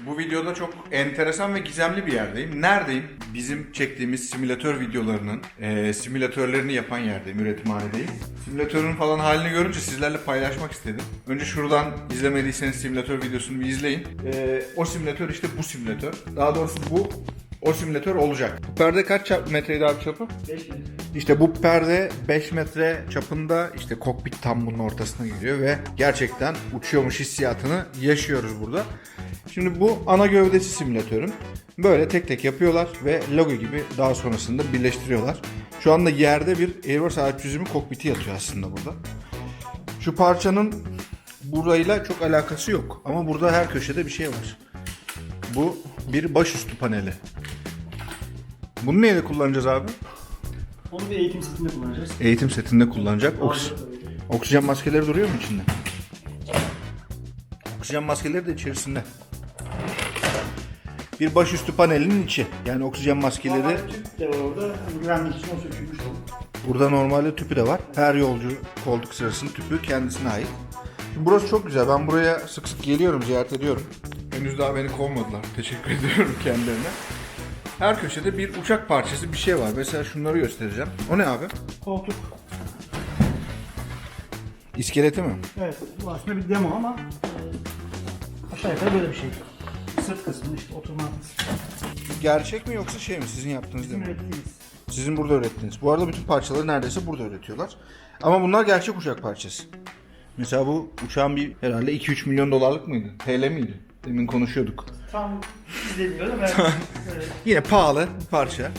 Bu videoda çok enteresan ve gizemli bir yerdeyim. Neredeyim? Bizim çektiğimiz simülatör videolarının e, simülatörlerini yapan yerdeyim, üretimhanedeyim. Simülatörün falan halini görünce sizlerle paylaşmak istedim. Önce şuradan izlemediyseniz simülatör videosunu bir izleyin. E, o simülatör işte bu simülatör. Daha doğrusu bu o simülatör olacak. Perde kaç çap metreydi abi çapı? 5 metre. İşte bu perde 5 metre çapında işte kokpit tam bunun ortasına giriyor ve gerçekten uçuyormuş hissiyatını yaşıyoruz burada. Şimdi bu ana gövdesi simülatörün. Böyle tek tek yapıyorlar ve logo gibi daha sonrasında birleştiriyorlar. Şu anda yerde bir Airbus A320 kokpiti yatıyor aslında burada. Şu parçanın burayla çok alakası yok ama burada her köşede bir şey var. Bu bir başüstü paneli. Bunu neyle kullanacağız abi? Onu bir eğitim setinde kullanacağız. Eğitim setinde kullanacak. Oks- oksijen maskeleri duruyor mu içinde? Oksijen maskeleri de içerisinde. Bir başüstü panelinin içi. Yani oksijen maskeleri Normal tüp de var orada. Hani güvenlik için o sökülmüş oldu. burada normalde tüpü de var. Her yolcu koltuk sırasının tüpü kendisine ait. Şimdi burası çok güzel. Ben buraya sık sık geliyorum, ziyaret ediyorum. Henüz daha beni kovmadılar. Teşekkür ediyorum kendilerine. Her köşede bir uçak parçası bir şey var. Mesela şunları göstereceğim. O ne abi? Koltuk. İskeleti mi? Evet bu aslında bir demo ama e, aşağı yukarı böyle bir şey. Sırt kısmı işte oturma kısmı. Gerçek mi yoksa şey mi? Sizin yaptığınız mi? ürettiğimiz. Sizin burada ürettiniz. Bu arada bütün parçaları neredeyse burada üretiyorlar. Ama bunlar gerçek uçak parçası. Mesela bu uçağın bir herhalde 2-3 milyon dolarlık mıydı? TL miydi? Demin konuşuyorduk. Tam izlemiyorum ben. evet. Yine pahalı bir parça.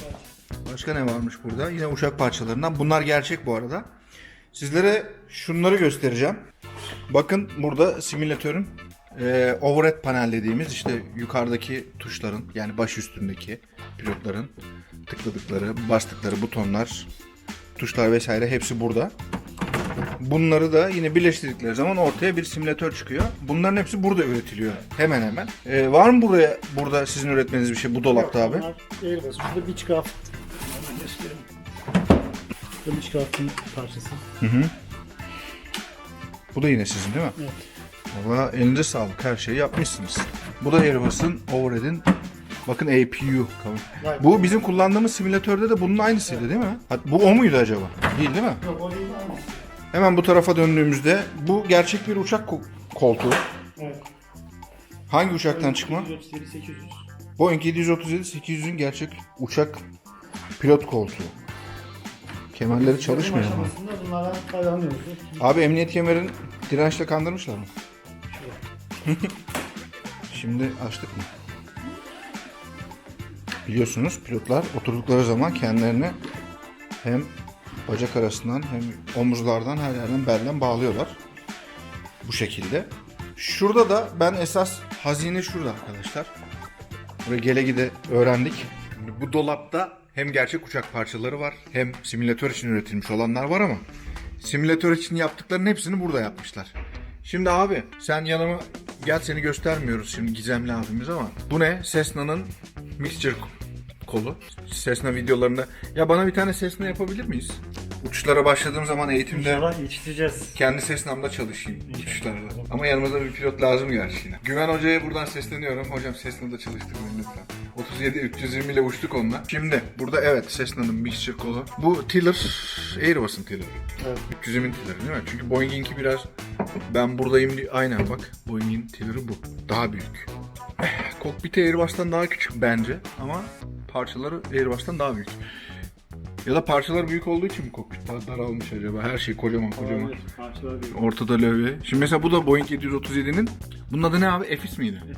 Başka ne varmış burada? Yine uçak parçalarından. Bunlar gerçek bu arada. Sizlere şunları göstereceğim. Bakın burada simülatörün e, overhead panel dediğimiz işte yukarıdaki tuşların yani baş üstündeki pilotların tıkladıkları, bastıkları butonlar, tuşlar vesaire hepsi burada. Bunları da yine birleştirdikleri zaman ortaya bir simülatör çıkıyor. Bunların hepsi burada üretiliyor. Hemen hemen. E, var mı buraya burada sizin üretmeniz bir şey bu dolapta abi? Bunlar Airbus. Şurada Beechcraft. Hemen göstereyim. Bu Beechcraft'ın parçası. Bu da yine sizin değil mi? Evet. Valla elinize sağlık. Her şeyi yapmışsınız. Bu da Airbus'un Overhead'in bakın APU. Vay. Bu bizim kullandığımız simülatörde de bunun aynısıydı değil mi? Ha, Bu o muydu acaba? Değil değil mi? Yok o değil. Hemen bu tarafa döndüğümüzde bu gerçek bir uçak ko- koltuğu. Evet. Hangi uçaktan çıkma? 137 800. Boeing 737-800'ün gerçek uçak pilot koltuğu. Kemerleri çalışmıyor aşamasında faydalanıyoruz. Abi emniyet kemerin dirençle kandırmışlar mı? Şimdi açtık mı? Biliyorsunuz pilotlar oturdukları zaman kendilerini hem bacak arasından hem omuzlardan her yerden belden bağlıyorlar. Bu şekilde. Şurada da ben esas hazine şurada arkadaşlar. Buraya gele gide öğrendik. Bu dolapta hem gerçek uçak parçaları var hem simülatör için üretilmiş olanlar var ama simülatör için yaptıklarının hepsini burada yapmışlar. Şimdi abi sen yanıma gel seni göstermiyoruz şimdi gizemli abimiz ama bu ne? Cessna'nın mixture kolu. Cessna videolarında ya bana bir tane Cessna yapabilir miyiz? Uçuşlara başladığım zaman eğitimde İnşallah yetiştireceğiz. kendi Cessna'mda çalışayım uçuşlarda. Ama yanımızda bir pilot lazım gerçi yine. Güven Hoca'ya buradan sesleniyorum. Hocam Cessna'da çalıştırmayın lütfen. 37 320 ile uçtuk onunla. Şimdi burada evet Cessna'nın mixture kolu. Bu tiller Airbus'un tiller'ı. Evet. 320'nin tiller'ı değil mi? Çünkü Boeing'inki biraz ben buradayım diye aynen bak Boeing'in tiller'ı bu. Daha büyük. Eh, Kokpiti Airbus'tan daha küçük bence ama parçaları Airbus'tan daha büyük. Ya da parçalar büyük olduğu için mi kokpit daha daralmış acaba? Her şey kocaman kocaman. Olabilir. Parçalar büyük. Ortada lövye. Şimdi mesela bu da Boeing 737'nin bunun adı ne abi? Efis miydi? Bak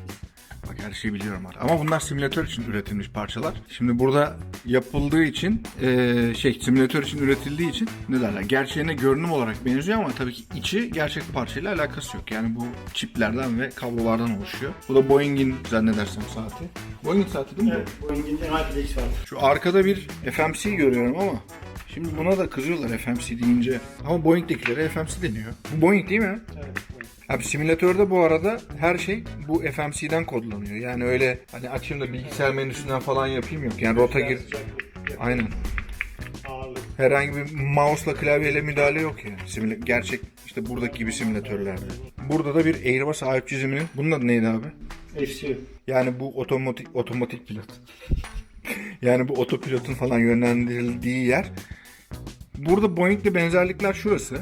her şeyi biliyorum artık. Ama bunlar simülatör için üretilmiş parçalar. Şimdi burada yapıldığı için eee, şey simülatör için üretildiği için ne derler? Gerçeğine görünüm olarak benziyor ama tabii ki içi gerçek parçayla alakası yok. Yani bu çiplerden ve kablolardan oluşuyor. Bu da Boeing'in zannedersem saati. Boeing'in saati değil mi bu? Evet. Boeing'in MI-X var. Şu arkada bir FMC görüyorum ama şimdi buna da kızıyorlar FMC deyince. Ama Boeing'dekilere FMC deniyor. Bu Boeing değil mi? Evet. Abi simülatörde bu arada her şey bu FMC'den kodlanıyor. Yani öyle hani açayım da bilgisayar menüsünden falan yapayım yok. Yani rota gir. Aynen. Herhangi bir mouse'la klavyeyle müdahale yok yani. Simüla- gerçek işte buradaki gibi simülatörlerde. Burada da bir Airbus A3 çiziminin. Bunun adı neydi abi? FC. Yani bu otomatik otomatik pilot. yani bu otopilotun falan yönlendirildiği yer. Burada Boeing'le benzerlikler şurası.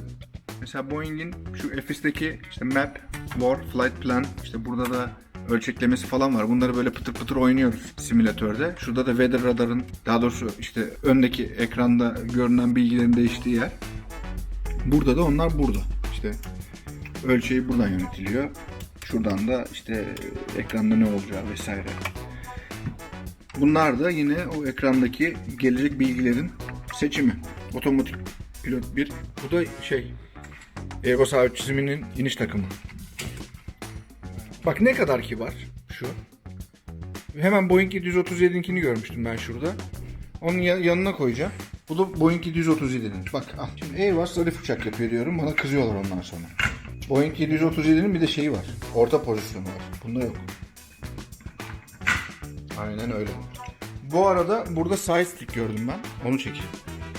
Mesela Boeing'in şu FS'deki işte map, war, flight plan, işte burada da ölçeklemesi falan var. Bunları böyle pıtır pıtır oynuyoruz simülatörde. Şurada da weather radarın, daha doğrusu işte öndeki ekranda görünen bilgilerin değiştiği yer. Burada da onlar burada. İşte ölçeği buradan yönetiliyor. Şuradan da işte ekranda ne olacağı vesaire. Bunlar da yine o ekrandaki gelecek bilgilerin seçimi. Otomatik pilot 1. Bu da şey Airbus A3 çiziminin iniş takımı. Bak ne kadar kibar şu. Hemen Boeing 737'inkini görmüştüm ben şurada. Onun ya- yanına koyacağım. Bu da Boeing 737'nin. Bak al. Şimdi Airbus zarif uçak yapıyor diyorum. Bana kızıyorlar ondan sonra. Boeing 737'nin bir de şeyi var. Orta pozisyonu var. Bunda yok. Aynen öyle. Bu arada burada side stick gördüm ben. Onu çekeyim.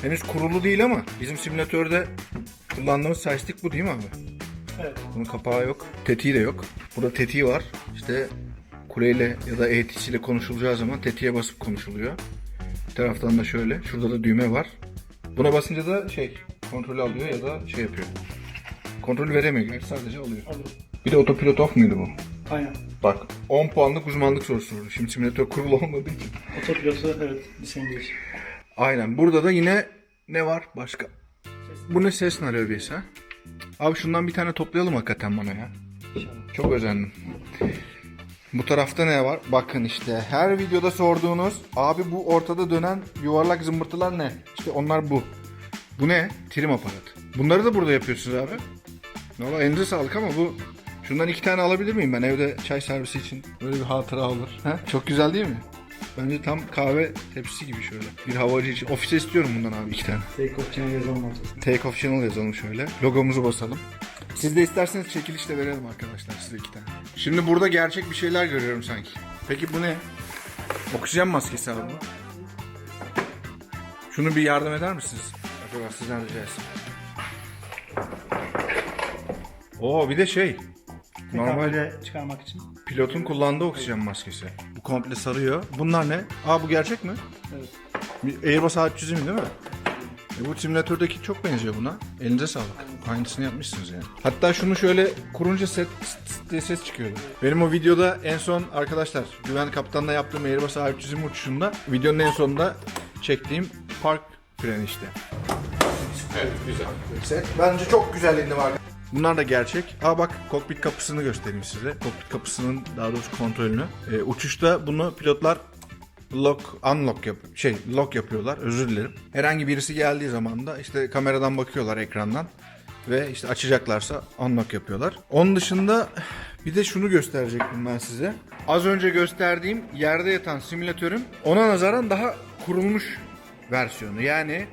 Henüz kurulu değil ama bizim simülatörde kullandığımız stick bu değil mi abi? Evet. Bunun kapağı yok. Tetiği de yok. Burada tetiği var. İşte kuleyle ya da ATC ile konuşulacağı zaman tetiğe basıp konuşuluyor. Bir taraftan da şöyle. Şurada da düğme var. Buna basınca da şey kontrolü alıyor ya da şey yapıyor. Kontrol veremiyor. Sadece alıyor. Alırım. Bir de otopilot off muydu bu? Aynen. Bak 10 puanlık uzmanlık sorusu sordu. Şimdi simülatör kurulu olmadığı için. Otopilotu evet bir sene geç. Aynen. Burada da yine ne var başka? Bu ne Cessna löbyesi ha? Abi şundan bir tane toplayalım hakikaten bana ya. İnşallah. Çok özendim. Bu tarafta ne var? Bakın işte her videoda sorduğunuz abi bu ortada dönen yuvarlak zımbırtılar ne? İşte onlar bu. Bu ne? Trim aparatı. Bunları da burada yapıyorsunuz abi. Valla elinize sağlık ama bu şundan iki tane alabilir miyim ben evde çay servisi için? Böyle bir hatıra olur. Ha? Çok güzel değil mi? Bence tam kahve tepsisi gibi şöyle. Bir havacı için. Ofise istiyorum bundan abi iki tane. Take off channel yazı olmaz. Take off channel yazalım şöyle. Logomuzu basalım. Siz de isterseniz çekilişle verelim arkadaşlar size iki tane. Şimdi burada gerçek bir şeyler görüyorum sanki. Peki bu ne? Oksijen maskesi abi bu. Şunu bir yardım eder misiniz? Acaba sizden rica etsem. Oo bir de şey. Normal Normal böyle çıkarmak için. pilotun kullandığı oksijen maskesi. Komple sarıyor. Bunlar ne? Aa bu gerçek mi? Evet. Bir Airbus A300 mi değil mi? E bu simülatördeki çok benziyor buna. Elinize sağlık. Aynısını yapmışsınız yani. Hatta şunu şöyle kurunca set tıt diye ses çıkıyordu. Benim o videoda en son arkadaşlar Güven Kaptan'la yaptığım Airbus A300'ün uçuşunda videonun en sonunda çektiğim park freni işte. Evet güzel. Set. Bence çok güzel indi var. Bunlar da gerçek. Aa bak kokpit kapısını göstereyim size. Kokpit kapısının daha doğrusu kontrolünü. Ee, uçuşta bunu pilotlar lock, unlock yap şey lock yapıyorlar. Özür dilerim. Herhangi birisi geldiği zaman da işte kameradan bakıyorlar ekrandan ve işte açacaklarsa unlock yapıyorlar. Onun dışında bir de şunu gösterecektim ben size. Az önce gösterdiğim yerde yatan simülatörün ona nazaran daha kurulmuş versiyonu. Yani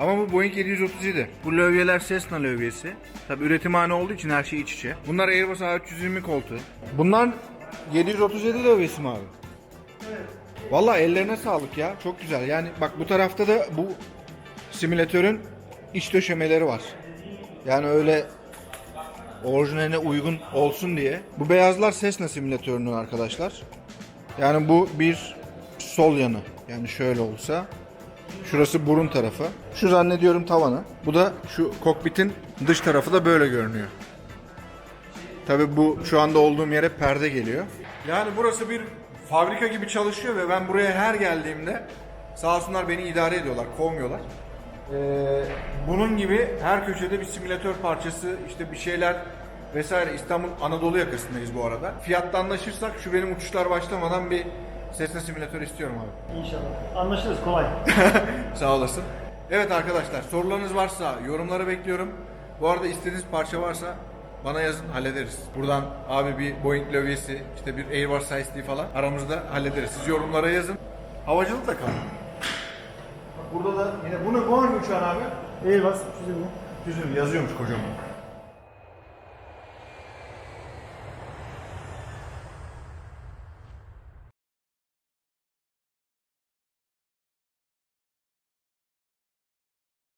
ama bu Boeing 737. Bu lövyeler Cessna lövyesi. Tabi üretimhane olduğu için her şey iç içe. Bunlar Airbus A320 koltuğu. Bunlar 737 lövyesi mi abi? Vallahi ellerine sağlık ya. Çok güzel. Yani bak bu tarafta da bu simülatörün iç döşemeleri var. Yani öyle orijinaline uygun olsun diye. Bu beyazlar Cessna simülatörünün arkadaşlar. Yani bu bir sol yanı. Yani şöyle olsa. Şurası burun tarafı. Şu zannediyorum tavanı. Bu da şu kokpitin dış tarafı da böyle görünüyor. Tabi bu şu anda olduğum yere perde geliyor. Yani burası bir fabrika gibi çalışıyor ve ben buraya her geldiğimde sağ olsunlar beni idare ediyorlar, kovmuyorlar. Ee, bunun gibi her köşede bir simülatör parçası, işte bir şeyler vesaire. İstanbul Anadolu yakasındayız bu arada. Fiyatta anlaşırsak şu benim uçuşlar başlamadan bir Cessna simülatör istiyorum abi. İnşallah. Anlaşırız kolay. Sağ olasın. Evet arkadaşlar sorularınız varsa yorumlara bekliyorum. Bu arada istediğiniz parça varsa bana yazın hallederiz. Buradan abi bir Boeing lövyesi, işte bir Airbus Size falan aramızda hallederiz. Siz yorumlara yazın. Havacılık da kalın. Burada da yine bunu bu hangi uçağın abi? Airbus 320. Düzüm yazıyormuş kocaman.